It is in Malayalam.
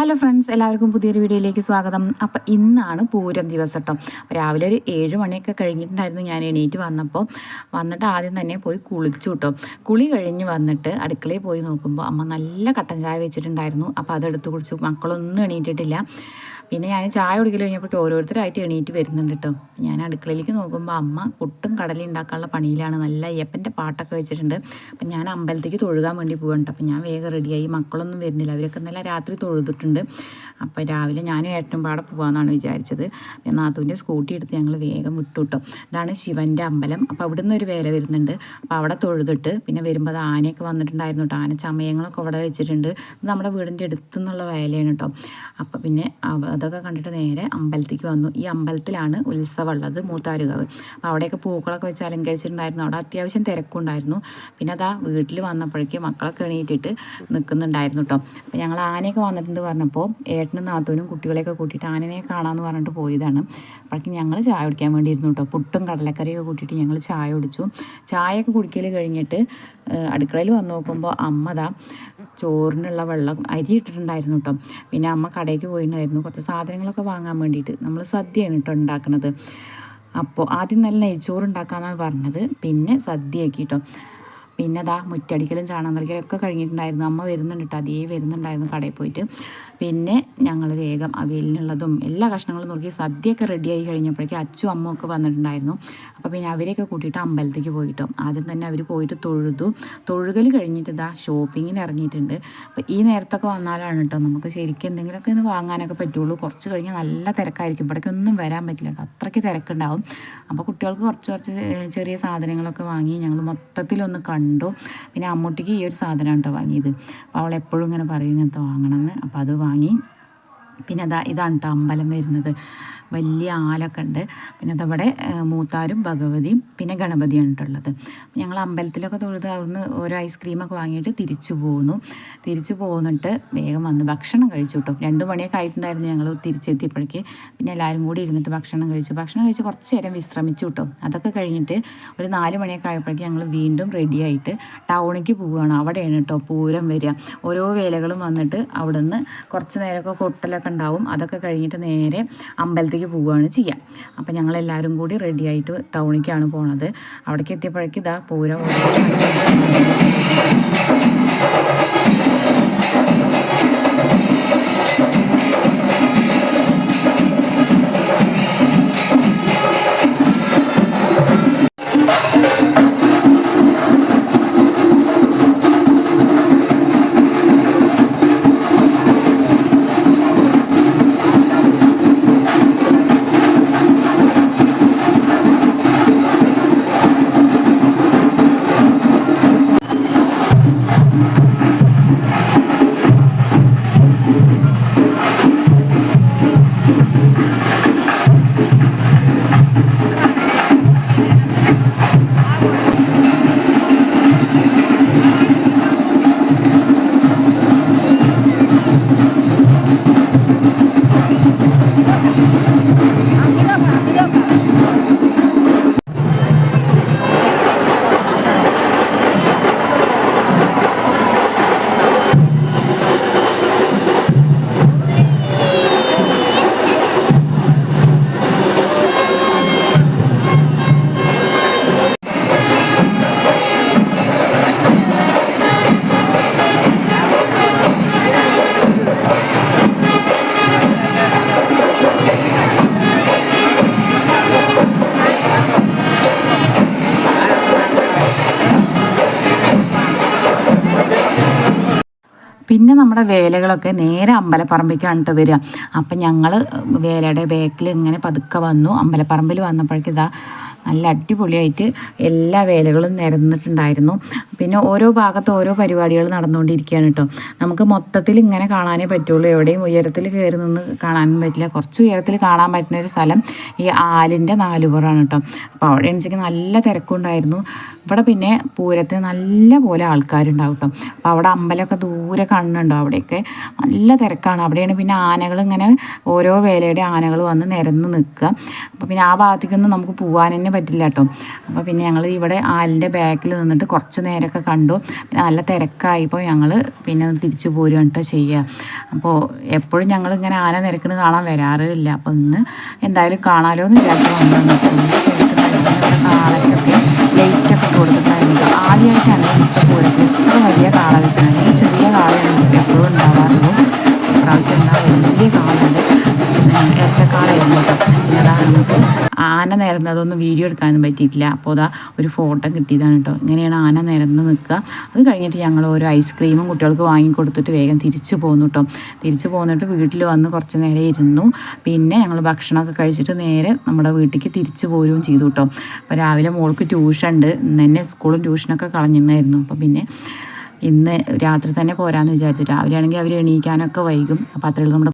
ഹലോ ഫ്രണ്ട്സ് എല്ലാവർക്കും പുതിയൊരു വീഡിയോയിലേക്ക് സ്വാഗതം. അപ്പോൾ ഇന്നാണ് പൂരം ദിവസം കേട്ടോ. രാവിലെ ഒരു ഏഴ് മണിയൊക്കെ കഴിഞ്ഞിട്ടുണ്ടായിരുന്നു ഞാൻ എണീറ്റ് വന്നപ്പോൾ വന്നിട്ട് ആദ്യം തന്നെ പോയി കുളിച്ചു കേട്ടോ. കുളി കഴിഞ്ഞ് വന്നിട്ട് അടുക്കളയിൽ പോയി നോക്കുമ്പോൾ അമ്മ നല്ല കട്ടൻ ചായ വെച്ചിട്ടുണ്ടായിരുന്നു. അപ്പോൾ അതെടുത്ത് കുടിച്ചു. മക്കളൊന്നും എണീറ്റിട്ടില്ല. പിന്നെ ഞാൻ ചായ കുടിക്കൽ കഴിഞ്ഞപ്പോൾ ഓരോരുത്തരായിട്ട് എണീറ്റ് വരുന്നുണ്ട് കേട്ടോ ഞാൻ അടുക്കളയിലേക്ക് നോക്കുമ്പോൾ അമ്മ പുട്ടും കടലി ഉണ്ടാക്കാനുള്ള പണിയിലാണ്. നല്ല അയ്യപ്പന്റെ പാട്ടൊക്കെ വെച്ചിട്ടുണ്ട്. അപ്പം ഞാൻ അമ്പലത്തേക്ക് തൊഴുകാൻ വേണ്ടി പോകുന്നുണ്ട് അപ്പം ഞാൻ വേഗം റെഡിയായി മക്കളൊന്നും വരുന്നില്ല. അവരൊക്കെ നല്ല രാത്രി തൊഴുതിട്ടുണ്ട്. അപ്പോൾ രാവിലെ ഞാനും ഏട്ടനും പാടെ പോകാമെന്നാണ് വിചാരിച്ചത്. പിന്നെ നാത്തൂന്റെ സ്കൂട്ടി എടുത്ത് ഞങ്ങൾ വേഗം വിട്ടു കേട്ടോ ഇതാണ് ശിവന്റെ അമ്പലം. അപ്പോൾ അവിടെ നിന്ന് ഒരു വേല വരുന്നുണ്ട്. അപ്പോൾ അവിടെ തൊഴുതിട്ട് പിന്നെ വരുമ്പോൾ അത് ആനയൊക്കെ വന്നിട്ടുണ്ടായിരുന്നു കേട്ടോ ആന ചമയങ്ങളൊക്കെ അവിടെ വെച്ചിട്ടുണ്ട്. നമ്മുടെ വീടിന്റെ അടുത്തുനിന്നുള്ള വേലയാണ് കേട്ടോ അപ്പോൾ പിന്നെ അതൊക്കെ കണ്ടിട്ട് നേരെ അമ്പലത്തേക്ക് വന്നു. ഈ അമ്പലത്തിലാണ് ഉത്സവം ഉള്ളത് മൂത്താരുകാവ്. അപ്പോൾ അവിടെയൊക്കെ പൂക്കളൊക്കെ വെച്ച് അലങ്കരിച്ചിട്ടുണ്ടായിരുന്നു. അവിടെ അത്യാവശ്യം തിരക്കുണ്ടായിരുന്നു. പിന്നെ അതാ വീട്ടിൽ വന്നപ്പോഴേക്കും മക്കളൊക്കെ എണീറ്റിട്ട് നിൽക്കുന്നുണ്ടായിരുന്നു കേട്ടോ അപ്പോൾ ഞങ്ങൾ ആനയൊക്കെ വന്നിട്ടുണ്ട് പറഞ്ഞപ്പോൾ ഏട്ടനും നാത്തൂനും കുട്ടികളെയൊക്കെ കൂട്ടിയിട്ട് ആനനെ കാണാമെന്ന് പറഞ്ഞിട്ട് പോയതാണ്. അപ്പോഴേക്കും ഞങ്ങൾ ചായ കുടിക്കാൻ വേണ്ടിയിരുന്നു കേട്ടോ പുട്ടും കടലക്കറിയൊക്കെ കൂട്ടിയിട്ട് ഞങ്ങൾ ചായ കുടിച്ചു. ചായയൊക്കെ കുടിക്കൽ കഴിഞ്ഞിട്ട് അടുക്കളയിൽ വന്ന് നോക്കുമ്പോൾ അമ്മ ദാ ചോറിനുള്ള വെള്ളം അരി ഇട്ടിട്ടുണ്ടായിരുന്നു കേട്ടോ പിന്നെ അമ്മ കടയ്ക്ക് പോയിട്ടുണ്ടായിരുന്നു. കുറച്ച് സാധനങ്ങളൊക്കെ വാങ്ങാൻ വേണ്ടിയിട്ട് നമ്മൾ സദ്യയാണ് കേട്ടോ ഉണ്ടാക്കുന്നത് അപ്പോൾ ആദ്യം നല്ല നെയ്ച്ചോറ് ഉണ്ടാക്കാമെന്നാണ് പറഞ്ഞത്. പിന്നെ സദ്യയാക്കി കേട്ടോ പിന്നെ അതാ മുറ്റടിക്കലും ചാണകം നൽകലും ഒക്കെ കഴിഞ്ഞിട്ടുണ്ടായിരുന്നു. അമ്മ വരുന്നുണ്ട് അതേ വരുന്നുണ്ടായിരുന്നു കടയിൽ പോയിട്ട്. പിന്നെ ഞങ്ങൾ വേഗം അവിയലിനുള്ളതും എല്ലാ കഷ്ണങ്ങളും നോക്കി സദ്യയൊക്കെ റെഡിയായി കഴിഞ്ഞപ്പോഴേക്കും അച്ചും അമ്മ ഒക്കെ വന്നിട്ടുണ്ടായിരുന്നു. അപ്പോൾ പിന്നെ അവരെയൊക്കെ കൂട്ടിയിട്ട് അമ്പലത്തേക്ക് പോയിട്ടോ. ആദ്യം തന്നെ അവർ പോയിട്ട് തൊഴുതു. തൊഴുകൽ കഴിഞ്ഞിട്ട് ഇതാ ഷോപ്പിങ്ങിന് ഇറങ്ങിയിട്ടുണ്ട്. അപ്പോൾ ഈ നേരത്തൊക്കെ വന്നാലാണ് കേട്ടോ നമുക്ക് ശരിക്കും എന്തെങ്കിലുമൊക്കെ ഒന്ന് വാങ്ങാനൊക്കെ പറ്റുള്ളൂ. കുറച്ച് കഴിഞ്ഞാൽ നല്ല തിരക്കായിരിക്കും. ഇവിടേക്കൊന്നും വരാൻ പറ്റില്ല കേട്ടോ അത്രയ്ക്ക് തിരക്കുണ്ടാവും. അപ്പോൾ കുട്ടികൾക്ക് കുറച്ച് കുറച്ച് ചെറിയ സാധനങ്ങളൊക്കെ വാങ്ങി ഞങ്ങൾ മൊത്തത്തിലൊന്ന് കണ്ടു പിന്നെ അമ്മൂട്ടിക്ക് ഈ ഒരു സാധനം കേട്ടോ വാങ്ങിയത്. അപ്പോൾ അവൾ എപ്പോഴും ഇങ്ങനെ പറയും ഇങ്ങനത്തെ വാങ്ങണമെന്ന്. അപ്പോൾ അത് വാങ്ങി. പിന്നെ അതാ ഇതാണ് കേട്ടോ അമ്പലം വരുന്നത്. വലിയ ആലൊക്കെ ഉണ്ട് പിന്നെ അതവിടെ മൂത്താരും ഭഗവതിയും പിന്നെ ഗണപതിയാണ് ഉള്ളത് ഞങ്ങൾ അമ്പലത്തിലൊക്കെ തൊഴുത് അവിടുന്ന് ഓരോ ഐസ്ക്രീമൊക്കെ വാങ്ങിയിട്ട് തിരിച്ചു പോന്നു. തിരിച്ചു പോന്നിട്ട് വേഗം വന്ന് ഭക്ഷണം കഴിച്ചു കേട്ടോ രണ്ട് മണിയൊക്കെ ആയിട്ടുണ്ടായിരുന്നു ഞങ്ങൾ തിരിച്ചെത്തിയപ്പോഴേക്ക്. പിന്നെ എല്ലാവരും കൂടി ഇരുന്നിട്ട് ഭക്ഷണം കഴിച്ചു. ഭക്ഷണം കഴിച്ച് കുറച്ച് നേരം വിശ്രമിച്ചു കേട്ടോ അതൊക്കെ കഴിഞ്ഞിട്ട് ഒരു നാല് മണിയൊക്കെ ആയപ്പോഴേക്കും ഞങ്ങൾ വീണ്ടും റെഡിയായിട്ട് ടൗണിലേക്ക് പോവുകയാണ്. അവിടെയാണ് കേട്ടോ പൂരം വരിക. ഓരോ വേലകളും വന്നിട്ട് അവിടുന്ന് കുറച്ച് നേരമൊക്കെ കൊട്ടലൊക്കെ ഉണ്ടാവും. അതൊക്കെ കഴിഞ്ഞിട്ട് നേരെ അമ്പലത്തേക്ക് പോവുകയാണ് ചെയ്യാം. അപ്പോൾ ഞങ്ങളെല്ലാവരും കൂടി റെഡി ആയിട്ട് ടൗണിലേക്കാണ് പോണത്. അവിടേക്ക് എത്തിയപ്പോഴേക്കും ഇതാ പൂരം പിന്നെ നമ്മുടെ വേലകളൊക്കെ നേരെ അമ്പലപ്പറമ്പിക്കാണ്ട് വരിക. അപ്പം ഞങ്ങൾ വേലയുടെ ബാക്കിൽ ഇങ്ങനെ പതുക്കെ വന്നു. അമ്പലപ്പറമ്പിൽ വന്നപ്പോഴേക്കും ഇതാ നല്ല അടിപൊളിയായിട്ട് എല്ലാ വേലകളും നിരന്നിട്ടുണ്ടായിരുന്നു. പിന്നെ ഓരോ ഭാഗത്ത് ഓരോ പരിപാടികൾ നടന്നുകൊണ്ടിരിക്കുകയാണ് കേട്ടോ. നമുക്ക് മൊത്തത്തിൽ ഇങ്ങനെ കാണാനേ പറ്റുള്ളൂ. എവിടെയും ഉയരത്തിൽ കയറി നിന്ന് കാണാനും പറ്റില്ല. കുറച്ച് ഉയരത്തിൽ കാണാൻ പറ്റുന്ന ഒരു സ്ഥലം ഈ ആലിന്റെ നാലുപുറമാണ് കേട്ടോ. അപ്പോൾ അവിടെ വെച്ചെങ്കിൽ നല്ല തിരക്കുണ്ടായിരുന്നു. ഇവിടെ പിന്നെ പൂരത്തിന് നല്ല പോലെ ആൾക്കാരുണ്ടാവും കേട്ടോ. അപ്പോൾ അവിടെ അമ്പലമൊക്കെ ദൂരെ കാണുന്നുണ്ടോ അവിടെയൊക്കെ നല്ല തിരക്കാണ്. അവിടെയാണ് പിന്നെ ആനകൾ ഇങ്ങനെ ഓരോ വേലയുടെ ആനകൾ വന്ന് നിരന്ന് നിൽക്കുക. അപ്പോൾ പിന്നെ ആ ഭാഗത്തേക്കൊന്നും നമുക്ക് പോകാൻ തന്നെ പറ്റില്ല കേട്ടോ. അപ്പോൾ പിന്നെ ഞങ്ങൾ ഇവിടെ ആലിന്റെ ബാക്കിൽ നിന്നിട്ട് കുറച്ച് നേരമൊക്കെ കണ്ടു. പിന്നെ നല്ല തിരക്കായപ്പോൾ ഞങ്ങൾ പിന്നെ തിരിച്ചു പോരുക കേട്ടോ ചെയ്യുക അപ്പോൾ എപ്പോഴും ഞങ്ങൾ ഇങ്ങനെ ആന നിരക്കിന് കാണാൻ വരാറില്ല. അപ്പോൾ ഇന്ന് എന്തായാലും കാണാലോ എന്ന് വിചാരിച്ച് വന്നതാണ്. കാളയ്ക്കൊക്കെ ലൈറ്റൊക്കെ ഇട്ട് കൊടുത്തിട്ടുണ്ടായിരുന്നു ആദ്യമായിട്ടാണ് ഇപ്പോൾ പോയത് ഇത്ര വലിയ കാള കിട്ടുന്നത് ഈ ചെറിയ കാളയാണ് എപ്പോഴും ഉണ്ടാവാറുള്ളൂ ആന നിരന്നതൊന്നും വീഡിയോ എടുക്കാനൊന്നും പറ്റിയിട്ടില്ല. അപ്പോൾ അതാ ഒരു ഫോട്ടോ കിട്ടിയതാണ് കേട്ടോ ഇങ്ങനെയാണ് ആന നിരന്ന് നിൽക്കുക. അത് കഴിഞ്ഞിട്ട് ഞങ്ങൾ ഓരോ ഐസ്ക്രീമും കുട്ടികൾക്ക് വാങ്ങിക്കൊടുത്തിട്ട് വേഗം തിരിച്ചു പോന്നു കേട്ടോ തിരിച്ചു പോന്നിട്ട് വീട്ടിൽ വന്ന് കുറച്ച് നേരം ഇരുന്നു. പിന്നെ ഞങ്ങൾ ഭക്ഷണമൊക്കെ കഴിച്ചിട്ട് നേരെ നമ്മുടെ വീട്ടിലേക്ക് തിരിച്ചു പോരുകയും ചെയ്തു കേട്ടോ അപ്പോൾ രാവിലെ മോൾക്ക് ട്യൂഷൻ ഉണ്ട്. ഇന്ന് തന്നെ സ്കൂളും ട്യൂഷനൊക്കെ കളഞ്ഞിട്ടുണ്ടായിരുന്നു അപ്പോൾ പിന്നെ ഇന്ന് രാത്രി തന്നെ പോരാന്ന് വിചാരിച്ചു. രാവിലെ ആണെങ്കിൽ അവർ എണീക്കാനൊക്കെ വൈകും. അപ്പോൾ അത്രയുള്ളൂ നമ്മുടെ